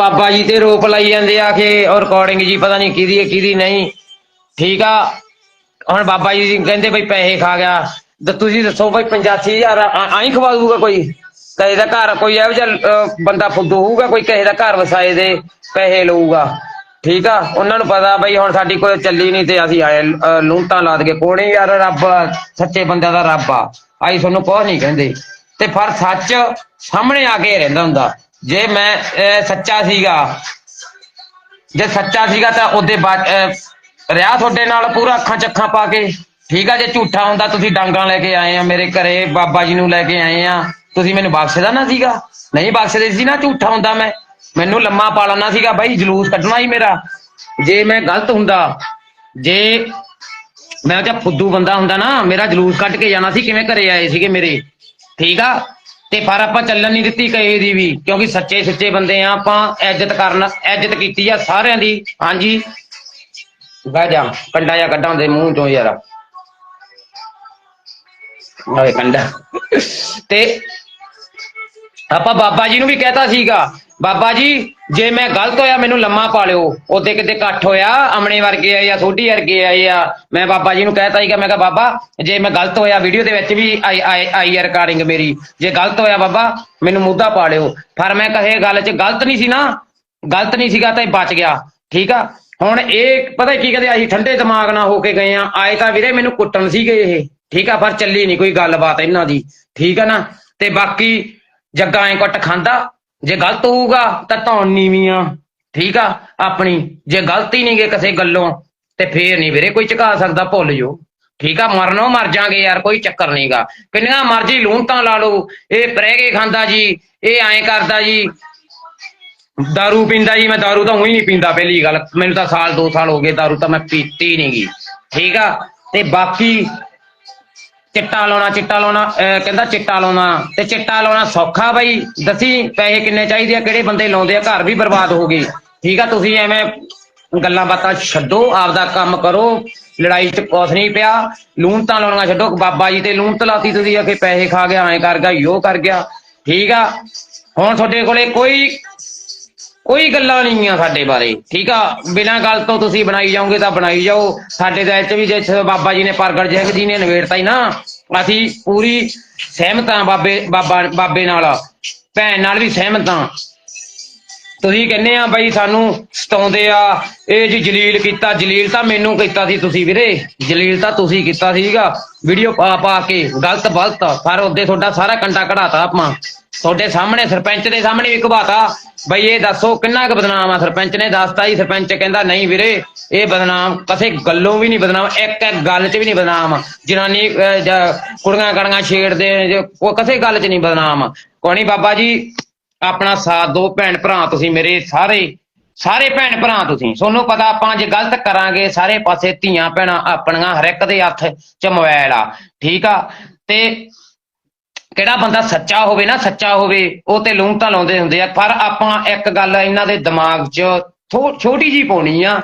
ਬਾਬਾ ਜੀ ਤੇ ਰੋਪ ਲਾਈ ਜਾਂਦੇ ਆ ਕਿ ਉਹ ਰਿਕਾਰਡਿੰਗ ਜੀ ਪਤਾ ਨਹੀਂ ਕਿਹਦੀ ਹੈ ਕਿਹਦੀ ਨਹੀਂ। ਠੀਕ ਆ? ਹੁਣ ਬਾਬਾ ਜੀ ਕਹਿੰਦੇ ਬਈ ਪੈਸੇ ਖਾ ਗਿਆ। ਤੇ ਤੁਸੀਂ ਦੱਸੋ ਬਈ 85000 ਆਈ ਖਵਾ ਦੂਗਾ ਕੋਈ? ਕਹੇ ਦਾ ਘਰ ਕੋਈ ਇਹੋ ਜਿਹਾ ਬੰਦਾ ਫੁੱਦੂ ਹੋਊਗਾ ਕੋਈ ਕਹੇ ਦਾ ਘਰ ਵਸਾਏ ਦੇ ਪੈਸੇ ਲਊਗਾ। ਠੀਕ ਆ? ਉਹਨਾਂ ਨੂੰ ਪਤਾ ਬਈ ਹੁਣ ਸਾਡੀ ਕੋਈ ਚੱਲੀ ਨਹੀਂ ਤੇ ਅਸੀਂ ਆਏ ਅਹ, ਲੂੰਟਾਂ ਲਾਦ ਕੇ ਕੋਣੇ ਯਾਰ ਰੱਬ ਸੱਚੇ ਬੰਦਿਆਂ ਦਾ ਰੱਬ ਆ। ਆਈ ਤੁਹਾਨੂੰ ਕੁਛ ਨਹੀਂ ਕਹਿੰਦੇ। ਤੇ ਪਰ ਸੱਚ ਸਾਹਮਣੇ ਆ ਕੇ ਰਹਿੰਦਾ ਹੁੰਦਾ। ਜੇ ਮੈਂ ਸੱਚਾ ਸੀਗਾ, ਜੇ ਸੱਚਾ ਸੀਗਾ ਤਾਂ ਉਹਦੇ ਬਾਅਦ ਤੁਹਾਡੇ ਨਾਲ ਪੂਰਾ ਅੱਖਾਂ ਚੱਖਾਂ ਪਾ ਕੇ? ਠੀਕ ਆ, ਜੇ ਝੂਠਾ ਹੁੰਦਾ ਤੁਸੀਂ ਡਾਂਗਾਂ ਲੈ ਕੇ ਆਏ ਆ ਮੇਰੇ ਘਰੇ, ਬਾਬਾ ਜੀ ਨੂੰ ਲੈ ਕੇ ਆਏ ਆ। ਤੁਸੀਂ ਮੈਨੂੰ ਬਖਸ਼ਦਾ ਨਾ ਸੀਗਾ? ਨਹੀਂ ਬਖਸ਼ਦੇ ਸੀ ਨਾ ਝੂਠਾ ਹੁੰਦਾ ਮੈਂ। ਮੈਨੂੰ ਲੰਮਾ ਪਾ ਲੈਣਾ ਸੀਗਾ ਬਾਈ, ਜਲੂਸ ਕੱਢਣਾ ਹੀ ਮੇਰਾ। ਜੇ ਮੈਂ ਗਲਤ ਹੁੰਦਾ, ਜੇ ਮੈਂ ਕਿਹਾ ਫੁੱਦੂ ਬੰਦਾ ਹੁੰਦਾ ਨਾ, ਮੇਰਾ ਜਲੂਸ ਕੱਢ ਕੇ ਜਾਣਾ ਸੀ, ਕਿਵੇਂ ਘਰੇ ਆਏ ਸੀਗੇ ਮੇਰੇ? ਠੀਕ ਆ? ਤੇ ਪਰ ਆਪਾਂ ਚੱਲਣ ਨਹੀਂ ਦਿੱਤੀ ਕਹੇ ਦੀ ਵੀ, ਕਿਉਂਕਿ ਸੱਚੇ ਸੱਚੇ ਬੰਦੇ ਆ, ਆਪਾਂ ਇੱਜ਼ਤ ਕਰਨ, ਇੱਜ਼ਤ ਕੀਤੀ ਆ ਸਾਰਿਆਂ ਦੀ। ਹਾਂਜੀ। ਬਹਿ ਜਾ, ਕੰਡਾ ਜਾਂ ਕੱਢਾਂ ਦੇ ਮੂੰਹ ਚੋਂ ਯਾਰ। ਆਏ ਕੰਡਾ। ਤੇ ਆਪਾਂ ਬਾਬਾ ਜੀ ਨੂੰ ਵੀ ਕਹਿਤਾ ਸੀਗਾ ਬਾਬਾ ਜੀ, ਜੇ ਮੈਂ ਗਲਤ ਹੋਇਆ, ਮੈਨੂੰ ਲੰਮਾ ਪਾ ਲਿਓ ਉੱਥੇ ਕਿਤੇ ਇਕੱਠ ਹੋਇਆ, ਅਮਣੇ ਵਰਗੇ ਆ ਜਾਂ ਸੋਢੀ ਵਰਗੇ ਆਏ ਆ। ਮੈਂ ਬਾਬਾ ਜੀ ਨੂੰ ਕਹਿਤਾ ਸੀਗਾ, ਮੈਂ ਕਿਹਾ, ਬਾਬਾ, ਜੇ ਮੈਂ ਗਲਤ ਹੋਇਆ, ਵੀਡੀਓ ਦੇ ਵਿੱਚ ਵੀ ਆਈ ਆਈ ਆਈ ਆ ਰਿਕਾਰਡਿੰਗ ਮੇਰੀ। ਜੇ ਗਲਤ ਹੋਇਆ, ਬਾਬਾ, ਮੈਨੂੰ ਮੁੱਦਾ ਪਾ ਲਿਓ ਪਰ ਮੈਂ ਕਹੇ ਗੱਲ 'ਚ ਗਲਤ ਨਹੀਂ ਸੀ ਨਾ। ਗਲਤ ਨਹੀਂ ਸੀਗਾ ਤਾਂ ਇਹ ਬਚ ਗਿਆ। ਠੀਕ ਆ? ਹੁਣ ਇਹ ਪਤਾ ਕੀ ਕਹਦੇ ਅਸੀਂ ਠੰਡੇ ਦਿਮਾਗ ਨਾਲ ਹੋ ਕੇ ਗਏ ਆ। ਆਏ ਤਾਂ ਵੀਰੇ, ਮੈਨੂੰ ਕੁੱਟਣ ਸੀਗੇ ਇਹ। ਠੀਕ ਆ? ਪਰ ਚੱਲੀ ਨਹੀਂ ਕੋਈ ਗੱਲਬਾਤ ਇਹਨਾਂ ਦੀ। ਠੀਕ ਆ ਨਾ? ਤੇ ਬਾਕੀ ਜੱਗਾ ਐ ਕੁੱਟ ਖਾਂਦਾ। ਜੇ ਗਲਤ ਹੋਊਗਾ ਤਾਂ ਧੌਣ ਨੀਵੀਂ ਆ ਠੀਕ ਆ? ਆਪਣੀ, ਜੇ ਗਲਤੀ ਨਹੀਂ ਗਏ ਕਿਸੇ ਗੱਲੋਂ, ਤੇ ਫੇਰ ਨਹੀਂ ਵੀਰੇ ਕੋਈ ਝੁਕਾ ਸਕਦਾ, ਭੁੱਲ ਜੋ ਠੀਕ ਆ? ਮਰਨੋ ਮਰ ਜਾਗੇ ਯਾਰ, ਕੋਈ ਚੱਕਰ ਨਹੀਂਗਾ ਕਿੰਨੀਆਂ ਮਰਜ਼ੀ ਲੂਣ ਤਾਂ ਲਾ ਲਓ। ਇਹ ਪ੍ਰਹਿਗੇ ਖਾਂਦਾ ਜੀ, ਇਹ ਐਂ ਕਰਦਾ ਜੀ। ਦਾਰੂ ਪੀਂਦਾ ਜੀ, ਮੈਂ ਦਾਰੂ ਤਾਂ ਉਹੀ ਨਹੀਂ ਪੀਂਦਾ ਪਹਿਲੀ ਗੱਲ। ਮੈਨੂੰ ਤਾਂ ਸਾਲ 2 ਸਾਲ ਹੋ ਗਏ, ਦਾਰੂ ਤਾਂ ਮੈਂ ਪੀਤੀ ਨਹੀਂਗੀ ਠੀਕ ਆ? ਤੇ ਬਾਕੀ ਚਿੱਟਾ ਲਾਉਣਾ ਚਿੱਟਾ ਲਾਉਣਾ, ਅਹ ਕਹਿੰਦਾ ਚਿੱਟਾ ਲਾਉਣਾ, ਤੇ ਚਿੱਟਾ ਲਾਉਣਾ ਸੌਖਾ ਬਾਈ, ਦੱਸੀ ਪੈਸੇ ਕਿੰਨੇ ਚਾਹੀਦੇ ਆ, ਕਿਹੜੇ ਬੰਦੇ ਲਾਉਂਦੇ ਆ, ਘਰ ਵੀ ਬਰਬਾਦ ਹੋ ਗਏ। ਠੀਕ ਆ, ਤੁਸੀਂ ਐਵੇਂ ਗੱਲਾਂ ਬਾਤਾਂ ਛੱਡੋ, ਆਪਦਾ ਕੰਮ ਕਰੋ, ਲੜਾਈ ਚ ਕੁਛ ਨਹੀਂ ਪਿਆ ਲੂਣ ਤਾਂ ਲਾਉਣਾ ਛੱਡੋ, ਬਾਬਾ ਜੀ ਤੇ ਲੂਣ ਲਾਤੀ ਤੁਸੀਂ ਆ ਕੇ ਪੈਸੇ ਖਾ ਗਿਆ, ਐਂ ਕਰ ਗਿਆ, ਯੋ ਕਰ ਗਿਆ। ਠੀਕ ਆ, ਹੁਣ ਤੁਹਾਡੇ ਕੋਲੇ ਕੋਈ ਕੋਈ ਗੱਲਾਂ ਨਹੀਂ ਆ ਸਾਡੇ ਬਾਰੇ, ਠੀਕ ਆ? ਬਿਨਾਂ ਗੱਲ ਤੋਂ ਤੁਸੀਂ ਬਣਾਈ ਜਾਓਗੇ ਤਾਂ ਬਣਾਈ ਜਾਓ। ਸਾਡੇ ਦਿਲ 'ਚ ਵੀ ਜੇ ਬਾਬਾ ਜੀ ਨੇ ਪ੍ਰਗਟ ਸਿੰਘ ਜੀ ਨੇ ਨਵੇੜਤਾ ਹੀ ਨਾ, ਅਸੀਂ ਪੂਰੀ ਸਹਿਮਤ ਆ ਬਾਬੇ, ਬਾਬਾ, ਬਾਬੇ ਨਾਲ। ਭੈਣ ਨਾਲ ਵੀ ਸਹਿਮਤ ਆ। ਤੁਸੀਂ ਕਹਿੰਦੇ ਆ ਬਾਈ ਸਾਨੂੰ ਸਤਾਉਂਦੇ ਆ, ਇਹ ਜੀ ਜਲੀਲ ਕੀਤਾ, ਜਲੀਲ ਤਾਂ ਮੈਨੂੰ ਕੀਤਾ ਸੀ ਤੁਸੀਂ ਵੀਰੇ। ਜਲੀਲ ਤਾਂ ਤੁਸੀਂ ਕੀਤਾ ਸੀਗਾ। ਵੀਡੀਓ ਪਾ ਪਾ ਕੇ, ਗਲਤ ਬਲਤ, ਪਰ ਉਹਦੇ ਤੁਹਾਡਾ ਸਾਰਾ ਕੰਡਾ ਕਢਾਤਾ ਆਪਾਂ। ਤੁਹਾਡੇ ਸਾਹਮਣੇ ਸਰਪੰਚ ਦੇ ਸਾਹਮਣੇ ਵੀ ਘਬਾਤਾ ਬਈ ਇਹ ਦੱਸੋ ਕਿੰਨਾ ਕੁ ਬਦਨਾਮ ਆ ਸਰਪੰਚ ਨੇ ਦੱਸਤਾ ਜੀ ਸਰਪੰਚ ਕਹਿੰਦਾ ਨਹੀਂ ਵੀਰੇ ਇਹ ਬਦਨਾਮ ਕਿਸੇ ਗੱਲੋਂ ਵੀ ਨਹੀਂ ਬਦਨਾਮ ਇੱਕ ਇੱਕ ਗੱਲ 'ਚ ਵੀ ਨਹੀਂ ਬਦਨਾਮ। ਜਨਾਨੀ ਅਹ, ਜਾਂ ਕੁੜੀਆਂ ਕੜੀਆਂ ਛੇੜਦੇ ਨੇ, ਜੋ- ਉਹ ਕਿਸੇ ਗੱਲ 'ਚ ਨਹੀਂ ਬਦਨਾਮ। ਕੋਣੀ ਬਾਬਾ ਜੀ? ਆਪਣਾ ਸਾਥ ਦੋ ਭੈਣ ਭਰਾ ਤੁਸੀਂ ਮੇਰੇ ਸਾਰੇ ਸਾਰੇ ਭੈਣ ਭਰਾ ਤੁਸੀਂ। ਤੁਹਾਨੂੰ ਪਤਾ ਆਪਾਂ ਜੇ ਗਲਤ ਕਰਾਂਗੇ ਸਾਰੇ ਪਾਸੇ ਧੀਆਂ ਭੈਣਾਂ ਆਪਣੀਆਂ ਹਰ ਇੱਕ ਦੇ ਹੱਥ 'ਚ ਮੋਬਾਈਲ ਆ। ਠੀਕ ਆ? ਤੇ ਕਿਹੜਾ ਬੰਦਾ ਸੱਚਾ ਹੋਵੇ ਨਾ ਸੱਚਾ ਹੋਵੇ, ਉਹ ਤੇ ਲੂਣ ਤਾਂ ਲਾਉਂਦੇ ਹੁੰਦੇ ਆ। ਪਰ ਆਪਾਂ ਇੱਕ ਗੱਲ ਇਹਨਾਂ ਦੇ ਦਿਮਾਗ 'ਚ ਥੋ- ਛੋਟੀ ਜੀ ਪਾਉਣੀ ਆ।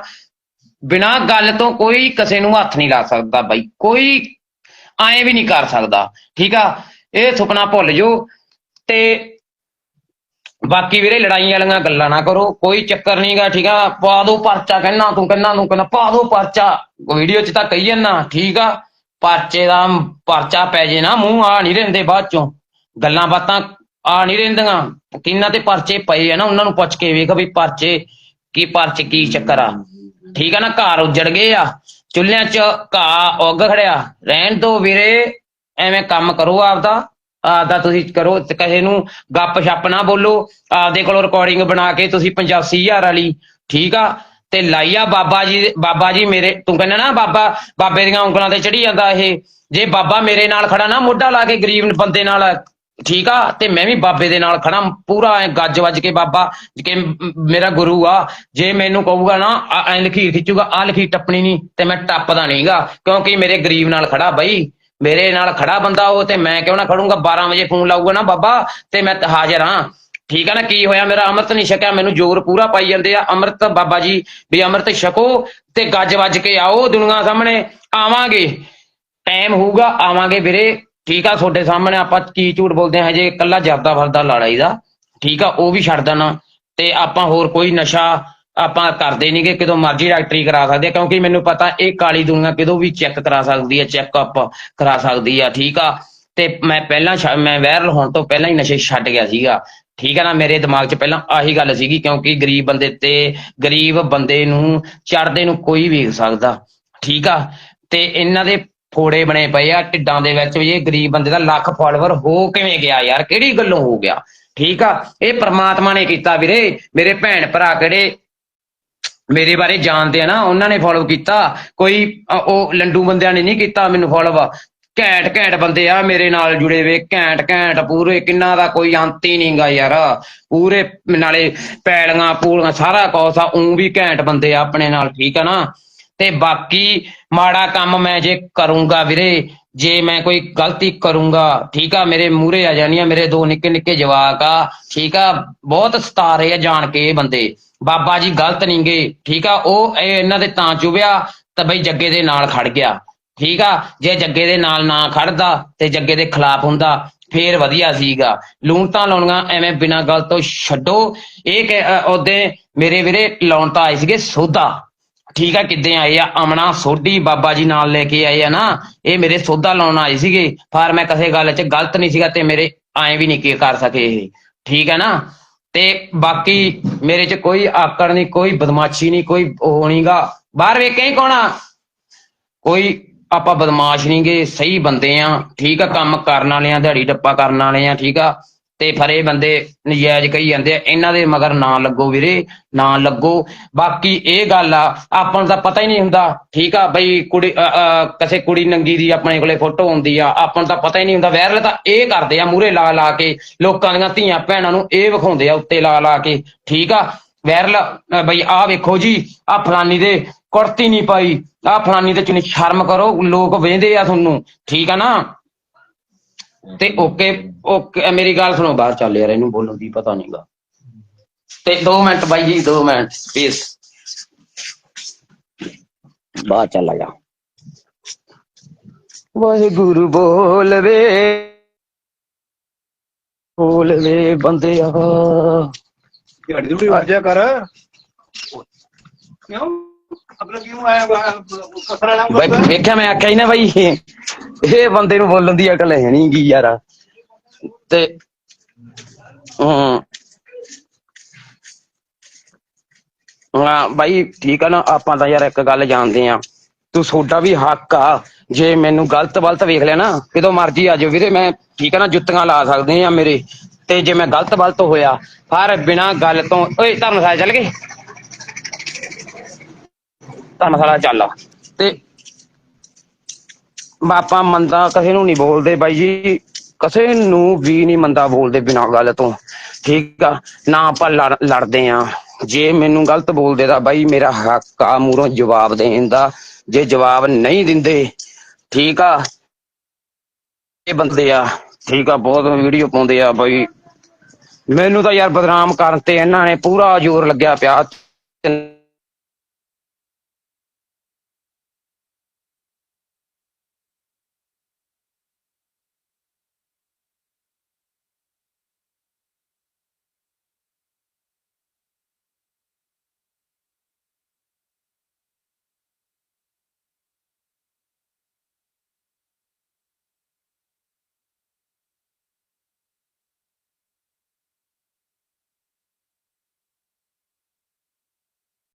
ਬਿਨਾਂ ਗੱਲ ਤੋਂ ਕੋਈ ਕਿਸੇ ਨੂੰ ਹੱਥ ਨਹੀਂ ਲਾ ਸਕਦਾ ਬਾਈ। ਕੋਈ ਐਂ ਵੀ ਨਹੀਂ ਕਰ ਸਕਦਾ। ਠੀਕ ਆ? ਇਹ ਸੁਪਨਾ ਭੁੱਲ ਜਾਓ। ਤੇ ਬਾਕੀ ਵੀਰੇ ਲੜਾਈ ਵਾਲੀਆਂ ਗੱਲਾਂ ਨਾ ਕਰੋ। ਕੋਈ ਚੱਕਰ ਨਹੀਂਗਾ ਠੀਕ ਆ? ਪਾ ਦੋ ਪਰਚਾ ਕਹਿਣਾ ਤੂੰ ਕਹਿਣਾ ਤੂੰ ਕਹਿਣਾ ਪਾ ਦੋ ਪਰਚਾ। ਵੀਡੀਓ 'ਚ ਤਾਂ ਕਹੀ ਜਾਂਦਾ, ਠੀਕ ਆ? ਪਰਚੇ ਦਾ ਪਰਚਾ ਪੈ ਜੇ ਨਾ, ਮੂੰਹ ਆ ਨਹੀਂ ਰਹਿੰਦੇ ਬਾਅਦ ਚੋਂ। ਗੱਲਾਂ ਬਾਤਾਂ ਆ ਨਹੀਂ ਰਹਿੰਦੀਆਂ। ਕਿੰਨਾ ਤੇ ਪਰਚੇ ਪਏ ਆ ਨਾ, ਉਹਨਾਂ ਨੂੰ ਪੁੱਛ ਕੇ ਵੇਖ ਵੀ ਪਰਚੇ ਕੀ, ਪਰਚ ਕੀ ਚੱਕਰ ਆ। ਠੀਕ ਆ ਨਾ, ਘਰ ਉੱਜੜ ਗਏ ਆ। ਚੁੱਲ੍ਹਿਆਂ 'ਚ ਘਾਹ ਉੱਗ ਖੜਿਆ। ਰਹਿਣ ਦੋ ਵੀਰੇ, ਐਵੇਂ ਕੰਮ ਕਰੋ ਆਪਦਾ। ਆਪਦਾ ਤੁਸੀਂ ਕਰੋ ਕਿਸੇ ਨੂੰ ਗੱਪ ਛੱਪ ਨਾ ਬੋਲੋ। ਆਪਦੇ ਕੋਲੋਂ ਰਿਕਾਰਡਿੰਗ ਬਣਾ ਕੇ ਤੁਸੀਂ 85000 ਵਾਲੀ। ਠੀਕ ਆ? ਤੇ ਲਾਈਆ ਬਾਬਾ ਜੀ ਬਾਬਾ ਜੀ ਮੇਰੇ, ਤੂੰ ਕਹਿੰਦਾ ਨਾ ਬਾਬਾ, ਬਾਬੇ ਦੀਆਂ ਉਂਗਲਾਂ ਤੇ ਚੜੀ ਜਾਂਦਾ ਇਹ। ਜੇ ਬਾਬਾ ਮੇਰੇ ਨਾਲ ਖੜਾ ਨਾ, ਮੋਢਾ ਲਾ ਕੇ ਗਰੀਬ ਬੰਦੇ ਨਾਲ, ਠੀਕ ਆ, ਤੇ ਮੈਂ ਵੀ ਬਾਬੇ ਦੇ ਨਾਲ ਖੜਾ, ਪੂਰਾ ਐ ਗੱਜ ਵੱਜ ਕੇ ਬਾਬਾ, ਕਿ ਮੇਰਾ ਗੁਰੂ ਆ। ਜੇ ਮੈਨੂੰ ਕਹੂਗਾ ਨਾ, ਆ- ਐਂ ਲਖੀਰ ਖਿੱਚੂਗਾ ਆ ਲਖੀਰ ਟੱਪਣੀ ਨਹੀਂ, ਤੇ ਮੈਂ ਟੱਪਦਾ ਨਹੀਂਗਾ, ਕਿਉਂਕਿ ਮੇਰੇ ਗਰੀਬ ਨਾਲ ਖੜਾ ਬਈ। ਮੇਰੇ ਨਾਲ ਖੜਾ ਬੰਦਾ ਉਹ, ਤੇ ਮੈਂ ਕਿਉਂ ਨਾ ਖੜੂੰਗਾ? 12 ਵਜੇ ਫੋਨ ਲਾਊਗਾ ਨਾ ਬਾਬਾ, ਤੇ ਮੈਂ ਹਾਜ਼ਰ ਹਾਂ। ਠੀਕ ਆ ਨਾ, ਕੀ ਹੋਇਆ? ਮੇਰਾ ਅੰਮ੍ਰਿਤ ਨਹੀਂ ਛਕਿਆ, ਮੈਨੂੰ ਜ਼ੋਰ ਪੂਰਾ ਪਾਈ ਜਾਂਦੇ ਆ। ਅੰਮ੍ਰਿਤ ਬਾਬਾ ਜੀ, ਵੀ ਅੰਮ੍ਰਿਤ ਛਕੋ ਤੇ ਗੱਜ ਵੱਜ ਕੇ ਆਓ ਦੁਨੀਆ ਸਾਹਮਣੇ। ਆਵਾਂਗੇ। ਟਾਈਮ ਹੋਊਗਾ, ਆਵਾਂਗੇ ਵੀਰੇ। ਠੀਕ ਆ, ਤੁਹਾਡੇ ਸਾਹਮਣੇ ਆਪਾਂ ਕੀ ਝੂਠ ਬੋਲਦੇ ਹਾਂ, ਹਜੇ ਇਕੱਲਾ ਜਰਦਾ ਫਰਦਾ ਲੜਾਈ ਦਾ। ਠੀਕ ਆ, ਉਹ ਵੀ ਛੱਡ ਦੇਣਾ। ਤੇ ਆਪਾਂ ਹੋਰ ਕੋਈ ਨਸ਼ਾ ਆਪਾਂ ਕਰਦੇ ਨਹੀਂਗੇ ਕਿਦੋਂ ਮਰਜ਼ੀ ਡਾਕਟਰੀ ਕਰਾ ਸਕਦੇ ਕਿਉਂਕਿ ਮੈਨੂੰ ਪਤਾ ਇਹ ਕਾਲੀ ਦੁਨੀਆ ਕਿਦੋਂ ਵੀ ਚੈੱਕ ਕਰਾ ਸਕਦੀ ਹੈ ਚੈੱਕਅਪ ਕਰਾ ਸਕਦੀ ਆ, ਠੀਕ ਆ। ਤੇ ਮੈਂ ਪਹਿਲਾਂ ਛ- ਮੈਂ ਵਾਇਰਲ ਹੋਣ ਤੋਂ ਪਹਿਲਾਂ ਹੀ ਨਸ਼ੇ ਛੱਡ ਗਿਆ ਸੀਗਾ। ਠੀਕ ਆ ਨਾ, ਮੇਰੇ ਦਿਮਾਗ 'ਚ ਪਹਿਲਾਂ ਆਹੀ ਗੱਲ ਸੀਗੀ, ਕਿਉਂਕਿ ਗਰੀਬ ਬੰਦੇ ਤੇ ਗਰੀਬ ਬੰਦੇ ਨੂੰ ਚੜਦੇ ਨੂੰ ਕੋਈ ਵੇਖ ਸਕਦਾ। ਠੀਕ ਆ, ਤੇ ਇਹਨਾਂ ਦੇ ਫੋੜੇ ਬਣੇ ਪਏ ਆ ਢਿੱਡਾਂ ਦੇ ਵਿੱਚ ਵੀ ਇਹ ਗਰੀਬ ਬੰਦੇ ਦਾ ਲੱਖ ਫਾਲੋਅਰ ਹੋ ਕਿਵੇਂ ਗਿਆ ਯਾਰ, ਕਿਹੜੀ ਗੱਲੋਂ ਹੋ ਗਿਆ? ਠੀਕ ਆ, ਇਹ ਪ੍ਰਮਾਤਮਾ ਨੇ ਕੀਤਾ ਵੀਰੇ, ਮੇਰੇ ਭੈਣ ਭਰਾ ਕਿਹੜੇ ਮੇਰੇ ਬਾਰੇ ਜਾਣਦੇ ਆ ਨਾ, ਉਹਨਾਂ ਨੇ ਫੋਲੋ ਕੀਤਾ। ਕੋਈ ਉਹ ਲੰਡੂ ਬੰਦਿਆਂ ਨੇ ਨਹੀਂ ਕੀਤਾ ਮੈਨੂੰ ਫੋਲੋ ਘੈਂਟ ਘੈਂਟ ਬੰਦੇ ਆ ਮੇਰੇ ਨਾਲ ਜੁੜੇ ਵੇ ਘੈਂਟ ਘੈਂਟ ਪੂਰੇ, ਕਿੰਨਾ ਦਾ ਕੋਈ ਅੰਤ ਹੀ ਨਹੀਂਗਾ ਯਾਰ। ਪੂਰੇ ਨਾਲੇ ਪੈਲੀਆਂ ਪੂਲੀਆਂ ਸਾਰਾ ਕੁਛ ਆ, ਉਂ ਵੀ ਘੈਂਟ ਬੰਦੇ ਆ ਆਪਣੇ ਨਾਲ, ਠੀਕ ਆ ਨਾ? ਤੇ ਬਾਕੀ ਮਾੜਾ ਕੰਮ ਮੈਂ ਜੇ ਕਰੂੰਗਾ ਵੀਰੇ, ਜੇ ਮੈਂ ਕੋਈ ਗਲਤੀ ਕਰੂੰਗਾ, ਠੀਕ ਆ, ਮੇਰੇ ਮੂਹਰੇ ਆ ਜਾਣੀਆਂ, ਮੇਰੇ ਦੋ ਨਿੱਕੇ ਨਿੱਕੇ ਜਵਾਕ ਆ, ਠੀਕ ਆ, ਬਹੁਤ ਸਤਾ ਰਹੇ ਆ ਜਾਣ ਕੇ ਇਹ ਬੰਦੇ। ਬਾਬਾ ਜੀ ਗਲਤ ਨਹੀਂਗੇ ਠੀਕ ਆ, ਉਹ ਇਹ ਇਹਨਾਂ ਦੇ ਤਾਂ ਚੁਬਿਆ, ਤਾਂ ਬਈ ਜੱਗੇ ਦੇ ਨਾਲ ਖੜ ਗਿਆ। ਠੀਕ ਆ? ਜੇ ਜੱਗੇ ਦੇ ਨਾਲ ਨਾ ਖੜਦਾ ਤੇ ਜੱਗੇ ਦੇ ਖਿਲਾਫ ਹੁੰਦਾ, ਫੇਰ ਵਧੀਆ ਸੀਗਾ। ਲੂਣਤਾਂ ਲਾਉਣੀਆਂ ਐਵੇਂ ਬਿਨਾਂ ਗੱਲ ਤੋਂ ਛੱਡੋ। ਇਹ ਉਹਦੇ ਮੇਰੇ ਵੀਰੇ ਲਾਉਣ ਤਾਂ ਆਏ ਸੀਗੇ ਸੋਧਾ। ਠੀਕ ਆ, ਕਿੱਦਾਂ ਆਏ ਆ? ਅਮਨਾ ਸੋਢੀ ਬਾਬਾ ਜੀ ਨਾਲ ਲੈ ਕੇ ਆਏ ਆ ਨਾ। ਇਹ ਮੇਰੇ ਸੋਧਾ ਲਾਉਣ ਆਏ ਸੀਗੇ। ਪਰ ਮੈਂ ਕਿਸੇ ਗੱਲ 'ਚ ਗਲਤ ਨਹੀਂ ਸੀਗਾ ਤੇ ਮੇਰੇ ਐਂ ਵੀ ਨਹੀਂ ਕੀ ਕਰ ਸਕੇ ਇਹ। ਠੀਕ ਹੈ ਨਾ? ਤੇ ਬਾਕੀ ਮੇਰੇ 'ਚ ਕੋਈ ਆਕੜ ਨਹੀਂ, ਕੋਈ ਬਦਮਾਸ਼ੀ ਨਹੀਂ, ਕੋਈ ਉਹ ਨਹੀਂਗਾ ਬਾਹਰ ਵੇਖਿਆ ਹੀ ਕੋਣਾ ਕੋਈ ਆਪਾਂ ਬਦਮਾਸ਼ ਨਹੀਂਗੇ ਸਹੀ ਬੰਦੇ ਆ, ਠੀਕ ਆ, ਕੰਮ ਕਰਨ ਵਾਲੇ ਆ, ਦਿਹਾੜੀ ਟੱਪਾ ਕਰਨ ਵਾਲੇ ਆ, ਠੀਕ ਆ। ਤੇ ਫਰੇ ਬੰਦੇ ਨਜਾਇਜ਼ ਕਹੀ ਜਾਂਦੇ ਆ, ਇਹਨਾਂ ਦੇ ਮਗਰ ਨਾ ਲੱਗੋ ਵੀਰੇ, ਨਾ ਲੱਗੋ। ਬਾਕੀ ਇਹ ਗੱਲ ਆ, ਆਪਾਂ ਨੂੰ ਤਾਂ ਪਤਾ ਹੀ ਨਹੀਂ ਹੁੰਦਾ, ਠੀਕ ਆ, ਬਈ ਕੁੜੀ ਕਿਸੇ ਕੁੜੀ ਨੰਗੀ ਦੀ ਆਪਣੇ ਕੋਲੇ ਫੋਟੋ ਹੁੰਦੀ ਆ, ਆਪਾਂ ਨੂੰ ਤਾਂ ਪਤਾ ਹੀ ਨਹੀਂ ਹੁੰਦਾ। ਵਾਇਰਲ ਤਾਂ ਇਹ ਕਰਦੇ ਆ ਮੂਰੇ ਲਾ ਲਾ ਕੇ, ਲੋਕਾਂ ਦੀਆਂ ਧੀਆਂ ਭੈਣਾਂ ਨੂੰ ਇਹ ਵਿਖਾਉਂਦੇ ਆ ਉੱਤੇ ਲਾ ਲਾ ਕੇ, ਠੀਕ ਆ। ਵਾਇਰਲ ਬਈ ਆਹ ਵੇਖੋ ਜੀ ਆ ਫਲਾਨੀ ਦੇ ਕੁੜਤੀ ਨਹੀਂ ਪਾਈ ਆ ਫਲਾਨੀ ਤੇ ਚੁਣੀ ਸ਼ਰਮ ਕਰੋ, ਲੋਕ ਵੇਂਦੇ ਆ ਤੁਹਾਨੂੰ, ਠੀਕ ਆ ਨਾ? ਤੇ ਓਕੇ ਓਕੇ ਮੇਰੀ ਗੱਲ ਸੁਣੋ, ਬਾਹਰ ਚੱਲ ਯਾਰ, ਇਹਨੂੰ ਬੋਲਣ ਦੀ ਪਤਾ ਨਹੀਂਗਾ। ਤੇ 2 ਮਿੰਟ ਬਾਈ ਜੀ 2 ਮਿੰਟ ਪਲੀਜ਼ ਬਾਹਰ ਚੱਲ ਜਾ। ਵਾਹਿਗੁਰੂ ਬੋਲਵੇ ਬੋਲਵੇ ਬੋਲ ਵੇ ਬੰਦਿਆ। ਦਿਹਾੜੀ ਵੱਜ ਜਾ ਕਰ। ਕਿਉਂ? ਅਗਲਾ ਕਿਉਂ ਆਇਆ ਕਸਰਾ ਨਾ ਬਾਈ ਵੇਖਿਆ ਮੈਂ ਆਖਿਆ ਹੀ ਨਾ ਬਾਈ ਇਹ ਬੰਦੇ ਨੂੰ ਬੋਲਣ ਦੀ ਅਕਲ ਹੈ ਨਹੀਂ ਗੀ ਯਾਰ। ਤੇ ਹੂੰ। ਹਾਂ ਬਾਈ ਠੀਕ ਆ ਨਾ ਆਪਾਂ ਤਾਂ ਯਾਰ ਇੱਕ ਗੱਲ ਜਾਣਦੇ ਆ। ਤੂੰ ਸੋਡਾ ਵੀ ਹੱਕ ਆ। ਜੇ ਮੈਨੂੰ ਗਲਤ ਵਲਤ ਵੇਖ ਲਿਆ ਨਾ ਕਿਦੋਂ ਮਰਜ਼ੀ ਆ ਜਾਓ ਵੀਰੇ ਮੈਂ ਠੀਕ ਆ ਨਾ ਜੁੱਤੀਆਂ ਲਾ ਸਕਦੇ ਆ ਮੇਰੇ। ਤੇ ਜੇ ਮੈਂ ਗਲਤ ਵਲਤ ਹੋਇਆ ਪਰ ਬਿਨਾ ਗੱਲ ਤੋਂ, ਓਏ ਧਰਮਸ਼ਾਲਾ ਚੱਲ ਗਏ। ਧਰਮਸ਼ਾਲਾ ਚੱਲ ਤੇ ਆਪਾਂ ਮੰਦਾ ਕਿਸੇ ਨੂੰ ਨਹੀਂ ਬੋਲਦੇ ਬਾਈ ਜੀ। ਕਿਸੇ ਨੂੰ ਵੀ ਨਹੀਂ ਮੰਦਾ ਬੋਲਦੇ ਬਿਨਾਂ ਗੱਲ ਤੋਂ। ਠੀਕ ਆ, ਨਾ ਆਪਾਂ ਲੜ- ਲੜਦੇ ਆ। ਜੇ ਮੈਨੂੰ ਗਲਤ ਬੋਲਦੇ ਤਾਂ ਬਾਈ ਮੇਰਾ ਹੱਕ ਆ ਮੂਰੋਂ ਜਵਾਬ ਦੇਣ ਦਾ। ਜੇ ਜਵਾਬ ਨਹੀਂ ਦਿੰਦੇ, ਠੀਕ ਆ। ਇਹ ਬੰਦੇ ਆ, ਠੀਕ ਆ, ਬਹੁਤ ਵੀਡੀਓ ਪਾਉਂਦੇ ਆ ਬਾਈ। ਮੈਨੂੰ ਤਾਂ ਯਾਰ ਬਦਨਾਮ ਕਰਨ ਤੇ ਇਹਨਾਂ ਨੇ ਪੂਰਾ ਜ਼ੋਰ ਲੱਗਿਆ ਪਿਆ।